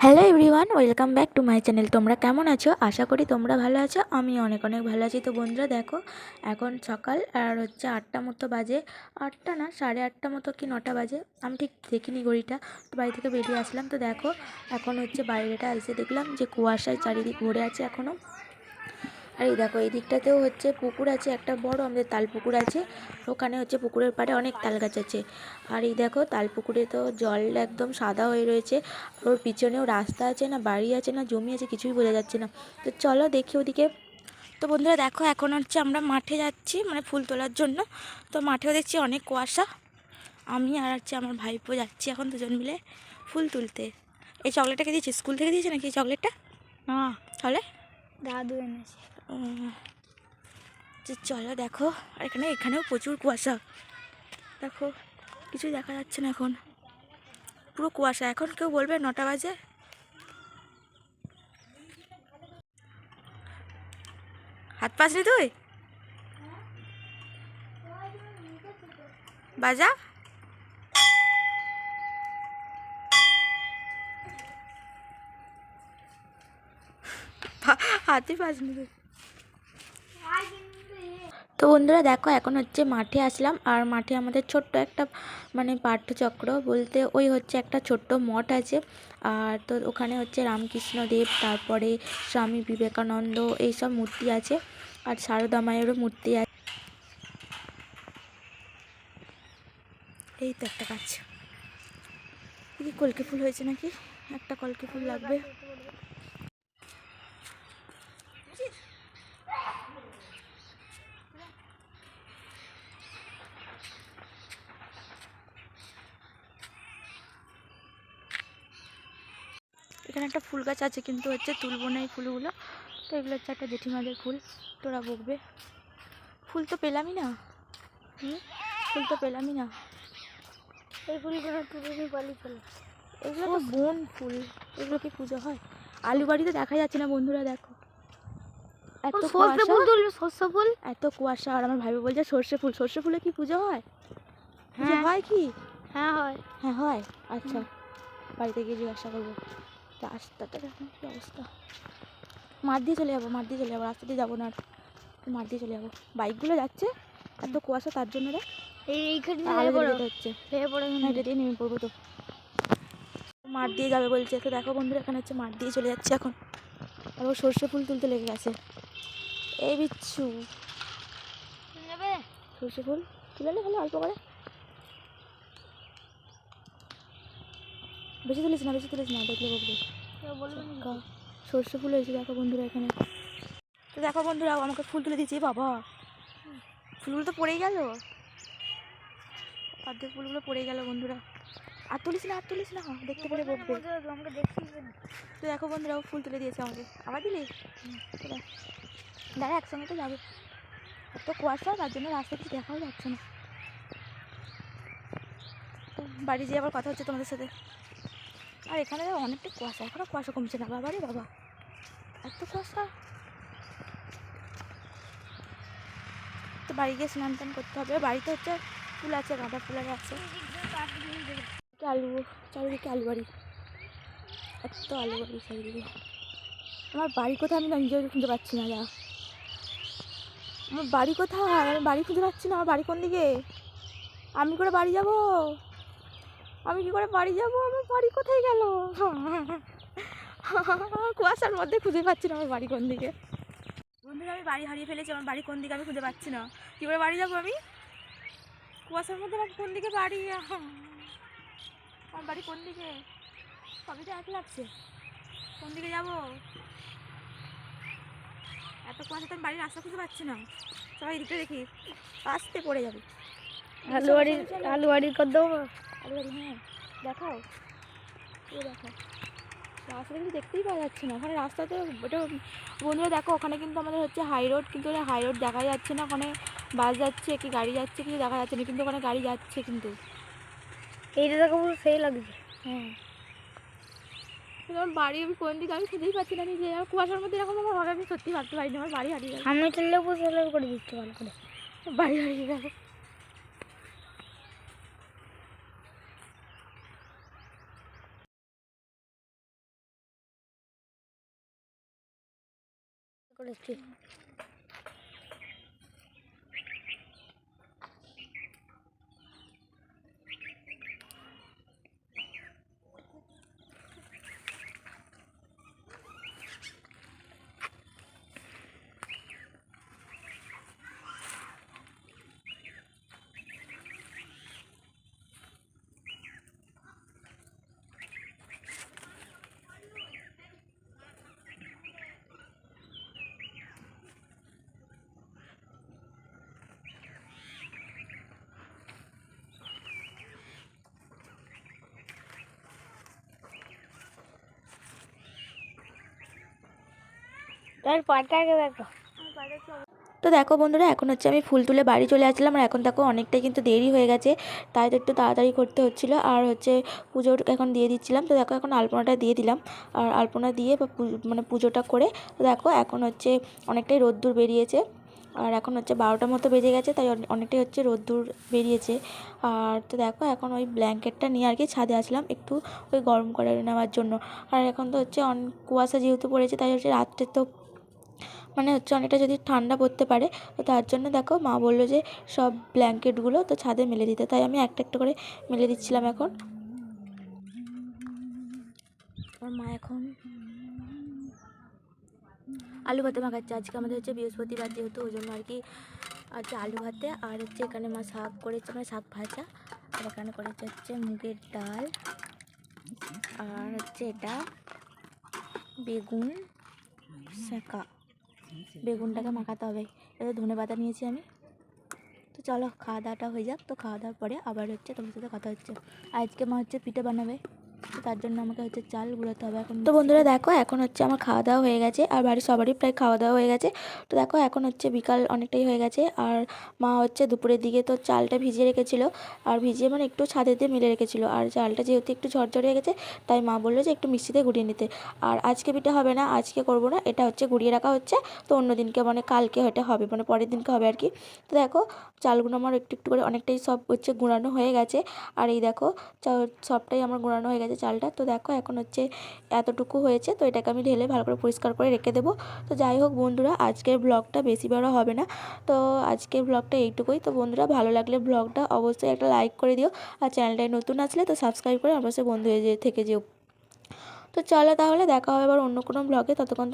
Hello everyone welcome back to my channel তোমরা কেমন আছো? আশা করি তোমরা ভালো আছো। আমি অনেক অনেক ভালো আছি। তো বন্ধুরা, দেখো, এখন সকাল আর হচ্ছে আটটা মতো বাজে। আটটা না, সাড়ে আটটা মতো কি নটা বাজে? আমি ঠিক দেখিনি ঘড়িটা। তো বাড়ি থেকে বেরিয়ে আসলাম। তো দেখো, এখন হচ্ছে বাইরেটা এসে দেখলাম যে কুয়াশায় চারিদিক ভরে আছে এখনও আর এই দেখো এই দিকটাতেও হচ্ছে পুকুর আছে একটা বড় আমাদের তাল পুকুর আছে। ওখানে হচ্ছে পুকুরের পাড়ে অনেক তাল গাছ আছে। আর এই দেখো তাল পুকুরে তো জল একদম সাদা হয়ে রয়েছে। আর ওর পিছনেও রাস্তা আছে না বাড়ি আছে না জমি আছে কিছুই বোঝা যাচ্ছে না। তো চলো দেখি ওদিকে। তো বন্ধুরা দেখো এখন হচ্ছে আমরা মাঠে যাচ্ছি মানে ফুল তোলার জন্য। তো মাঠেও দেখছি অনেক কুয়াশা। আমি আর হচ্ছে আমার ভাইপো যাচ্ছি এখন দুজন মিলে ফুল তুলতে। এই চকলেটটাকে দিয়েছি স্কুল থেকে দিয়েছে নাকি চকলেটটা? না। তাহলে? দাদু এনেছে। যে চলো দেখো, আর এখানে, এখানেও প্রচুর কুয়াশা। দেখো কিছু দেখা যাচ্ছে না এখন। পুরো কুয়াশা। এখন কেউ বলবে নটা বাজে? হাত পাসনি তুই? বাজা? হাতই পাসনি তুই। তো বন্ধুরা দেখো, এখন হচ্ছে মাঠে আসলাম। আর মাঠে আমাদের ছোট্ট একটা মানে পাঠ্যচক্র বলতে ওই হচ্ছে একটা ছোট্ট মঠ আছে। আর তো ওখানে হচ্ছে রামকৃষ্ণদেব তারপরে স্বামী বিবেকানন্দ, এইসব মূর্তি আছে। আর সারদা মায়েরও মূর্তি আছে এই তো একটা গাছ। কলকে ফুল হয়েছে নাকি? একটা কলকে ফুল লাগবে। এখানে একটা ফুল গাছ আছে কিন্তু হচ্ছে তুলবো না এই ফুলগুলো। তো এগুলো হচ্ছে একটা জেঠিমাদের ফুল তোরা বকবে। ফুল তো পেলামই না। হুম? ফুল তো পেলামই না। এই ফুলগুলো তুলে বালি এগুলো তো বন ফুল এগুলো কি পুজো হয়? আলু বাড়িতে দেখা যাচ্ছে না বন্ধুরা দেখো। এত সর্ষে কুয়াশা। ফুল তুলবে সর্ষে ফুল? এত কুয়াশা আর আমার ভাই বলছে সর্ষে ফুল সর্ষে ফুলে কি পুজো হয়? হ্যাঁ। হয় কি? হ্যাঁ হয়। হ্যাঁ হয়। আচ্ছা বাড়িতে গিয়ে জিজ্ঞাসা করব। রাস্তাটার এখন কী অবস্থা? মাঠ দিয়ে চলে যাব মাঠ দিয়ে চলে যাব রাস্তা দিয়ে যাব না আর। মাঠ দিয়ে চলে যাব। বাইকগুলো যাচ্ছে এত কুয়াশা তার জন্য হচ্ছে। হ্যাঁ এটা দিয়ে নেমে পড়ব তো। মাঠ দিয়ে যাবে বলছে তো দেখো বন্ধুরা এখানে হচ্ছে মাঠ দিয়ে চলে যাচ্ছে এখন। আবার সর্ষে ফুল তুলতে লেগে গেছে। এই বিচ্ছু। সর্ষে ফুল তুলে ভালো অল্প করে। বেশি তুলিস না বেশি তুলিস না দেখলে বলবে বলবে সর্ষে ফুল হয়েছে দেখো বন্ধুরা এখানে। তো দেখো বন্ধুরা আমাকে ফুল তুলে দিয়েছে বাবা। ফুলগুলো তো পড়েই গেল। অর্ধেক ফুলগুলো পড়ে গেল বন্ধুরা। আর তুলিস না আর তুলিস না দেখতে পেলে আমাকে তো দেখো বন্ধুরা ও ফুল তুলে দিয়েছে আমাকে। আবার দিলি? দাঁড়া একসঙ্গে তো যাবে। এত কুয়াশা তার জন্য রাস্তা কিছু দেখাও যাচ্ছে না। বাড়ি যেয়ে আবার কথা হচ্ছে তোমাদের সাথে। আর এখানে অনেকটা কুয়াশা এখনও কুয়াশা কমছে না। বাবারে বাবা, এত কুয়াশা। তো বাড়ি গিয়ে স্নান টান করতে হবে। বাড়িতে হচ্ছে ফুল আছে, গাঁদা ফুলের আছে। আলু চারিদিকে আলু বাড়ি। এত আলু বাড়ি চারিদিকে। আমার বাড়ি কোথায় আমি নিজেও খুঁজে পাচ্ছি না, যা। আমার বাড়ি কোথায়? আমি বাড়ি খুঁজে পাচ্ছি না, আমার বাড়ি কোন দিকে? আমি করে বাড়ি যাব? আমি কি করে বাড়ি যাব? আমার বাড়ি কোথায় গেল? কুয়াশার মধ্যে খুঁজে পাচ্ছি না আমার বাড়ি কোন দিকে। বন্ধুরা, আমি বাড়ি হারিয়ে ফেলেছি, আমার বাড়ি কোন দিকে আমি খুঁজে পাচ্ছি না। কী করে বাড়ি যাব আমি? কুয়াশার মধ্যে আমার কোন দিকে বাড়ি? আমার বাড়ি কোন দিকে? সবই তো এক লাগছে। কোন দিকে যাব? এত কুয়াশা তো আমি বাড়ির রাস্তা খুঁজে পাচ্ছি না। সবাই এদিকে দেখি। আসতে পড়ে যাবে। আলু বাড়ি আলু বাড়ি কর দেবো আরে বাড়ি হ্যাঁ দেখাও। এ দেখো রাস্তা কিন্তু দেখতেই পাওয়া যাচ্ছে না। ওখানে রাস্তাতে ওটা বন্ধুরা দেখো ওখানে কিন্তু আমাদের হচ্ছে হাই রোড কিন্তু হাই রোড দেখা যাচ্ছে না। ওখানে বাস যাচ্ছে কি গাড়ি যাচ্ছে কিছু দেখা যাচ্ছে না কিন্তু ওখানে গাড়ি যাচ্ছে কিন্তু। এইটা দেখো পুরো সেই লাগছে। হ্যাঁ। আমার বাড়ি আমি কোন দিকে আমি খুঁজেই পাচ্ছি না নিজে। আর কুয়াশার মধ্যে এরকম আমার হবে আমি সত্যি ভাবতে পারিনি আমার বাড়ি হারিয়ে গেল। আমি চললেও পুরো করে দিচ্ছি ভালো করে। বাড়ি হারিয়ে গেল। করেছি তো দেখো বন্ধুরা, এখন হচ্ছে আমি ফুল তুলে বাড়ি চলে আসলাম আর এখন দেখো অনেকটাই কিন্তু দেরি হয়ে গেছে, তাই তো একটু তাড়াতাড়ি করতে হচ্ছিল। আর হচ্ছে পুজো এখন দিয়ে দিচ্ছিলাম, তো দেখো এখন আলপনাটা দিয়ে দিলাম। আর আলপনা দিয়ে মানে পুজোটা করে দেখো এখন হচ্ছে অনেকটাই রোদ্দুর বেরিয়েছে। আর এখন হচ্ছে বারোটার মতো বেজে গেছে, তাই অনেকটাই হচ্ছে রোদ্দুর বেরিয়েছে। আর তো দেখো এখন ওই ব্ল্যাঙ্কেটটা নিয়ে আর কি ছাদে আসলাম একটু ওই গরম করে নেওয়ার জন্য। আর এখন তো হচ্ছে অন, কুয়াশা যেহেতু পড়েছে, তাই হচ্ছে রাত্রে তো মানে হচ্ছে অনেকটা যদি ঠান্ডা পড়তে পারে, তো তার জন্য দেখো মা বলল যে সব ব্ল্যাঙ্কেটগুলো তো ছাদে মেলে দিতে। তাই আমি একটা একটা করে মেলে দিচ্ছিলাম এখন। মা এখন আলু ভাতে মাখাচ্ছে আজকে আমাদের হচ্ছে বৃহস্পতিবার যেহেতু, ওই জন্য আর কি আজকে আলু ভাতে। আর হচ্ছে এখানে মা শাক করেছে মানে শাক ভাজা। আর এখানে করেছে হচ্ছে মুগের ডাল। আর হচ্ছে এটা বেগুন শাঁকা বেগুনটাকে মাখাতে হবে। এতে ধনে পাতা নিয়েছি আমি। তো চলো, খাওয়া দাওয়াটা হয়ে যাক। তো খাওয়া দাওয়ার পরে আবার হচ্ছে তোমার সাথে কথা হচ্ছে। আজকে মা হচ্ছে পিঠে বানাবে। তার জন্য আমাকে হচ্ছে চাল গুঁড়োতে হবে। এখন তো বন্ধুরা দেখো, এখন হচ্ছে আমার খাওয়া দাওয়া হয়ে গেছে, আর বাড়ির সবারই প্রায় খাওয়া দাওয়া হয়ে গেছে। তো দেখো, এখন হচ্ছে বিকাল অনেকটাই হয়ে গেছে, আর মা হচ্ছে দুপুরের দিকে তো চালটা ভিজিয়ে রেখেছিল, আর ভিজিয়ে মানে একটু ছাদে দিয়ে মিলে রেখেছিল, আর চালটা যেহেতু একটু ঝরঝরে হয়ে গেছে, তাই মা বলল যে একটু মিষ্টিতে গুঁড়িয়ে নিতে। আর আজকে পিঠে হবে না, আজকে করব না, এটা হচ্ছে গুঁড়িয়ে রাখা হচ্ছে, তো অন্য দিনকে মানে কালকে হয়তো হবে মানে পরের দিনকে হবে আর কি। তো দেখো, চালগুলো আমার একটু একটু করে অনেকটাই সব হচ্ছে গুঁড়ানো হয়ে গেছে, আর এই দেখো সবটাই আমার গুঁড়ানো হয়ে গেছে। চালটা, তো দেখো এখন হচ্ছে এতটুকু হয়েছে, তো এটাকে আমি ঢেলে ভালো করে পরিষ্কার করে রেখে দেবো। তো যাই হোক বন্ধুরা, আজকের ব্লগটা বেশি বড় হবে না। তো আজকের ব্লগটা এইটুকুই। তো বন্ধুরা, ভালো লাগলে ব্লগটা অবশ্যই একটা লাইক করে দিও। আর চ্যানেলটায় নতুন আসলে তো সাবস্ক্রাইব করে অবশ্যই বন্ধু হয়ে থেকে যেও। তো চলো তাহলে দেখা হবে আবার অন্য কোনো ব্লগে। ততক্ষণ